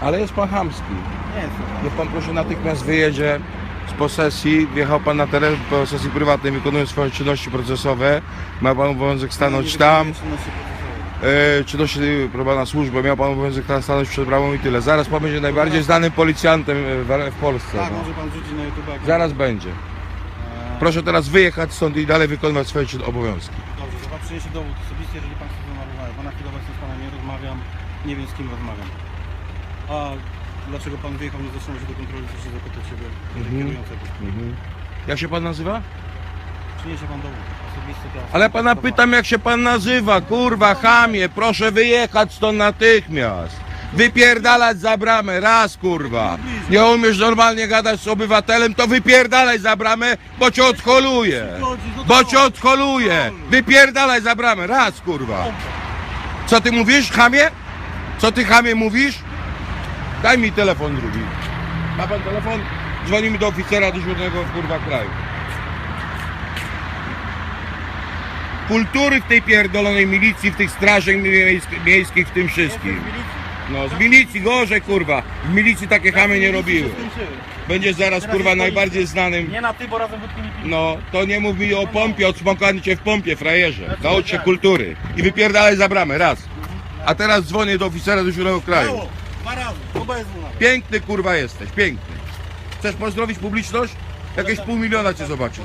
Ale jest pan chamski. Niech pan proszę natychmiast wyjedzie z posesji. Wjechał pan na teren posesji prywatnej, wykonując swoje czynności procesowe. Ma pan obowiązek stanąć tam. E, czynności proba na służbę. Miał pan obowiązek tam stanąć przed bramą i tyle. Zaraz pan będzie najbardziej znanym policjantem e, w, w Polsce. Tak, no. może pan rzucić na YouTube. jak- Zaraz będzie. Eee, Proszę teraz wyjechać stąd i dalej wykonywać swoje czyn- obowiązki. Dobrze, to pan przyniesie dowód osobisty, jeżeli pan chce ze mną rozmawiać. Bo na chwilę obecną z panem nie rozmawiam, nie wiem z kim rozmawiam. A dlaczego pan wyjechał, nie zatrzymał się do kontroli, to się zapytać ciebie, Mhm. kierującego. Jak się pan nazywa? Przyniesie pan dowód osobisty teraz. Ale pana pytam jak się pan nazywa, kurwa, chamie, proszę wyjechać stąd natychmiast. Wypierdalać za bramę, raz kurwa. Nie umiesz normalnie gadać z obywatelem, to wypierdalaj za bramę, bo cię odholuje. Bo cię odholuje. Wypierdalaj za bramę, raz kurwa. Co ty mówisz, chamie? Co ty chamie mówisz? Daj mi telefon drugi. Ma pan telefon? Dzwonimy do oficera do siódmego kurwa kraju. kultury w tej pierdolonej milicji, w tych strażach miejsk- miejskich, w tym wszystkim. No, z milicji gorzej, kurwa. W milicji takie chamy nie robiły. Będziesz zaraz, kurwa, najbardziej znanym. Nie na ty, bo razem wódki nie pili. No, to nie mów mi o pompie, odsmokany cię w pompie, frajerze. Naucz się kultury. I wypierdalaj za bramę, raz. A teraz dzwonię do oficera do siódmego kraju. Dwa razy. Piękny, kurwa, jesteś, piękny. Chcesz pozdrowić publiczność? Jakieś pół miliona cię zobaczy.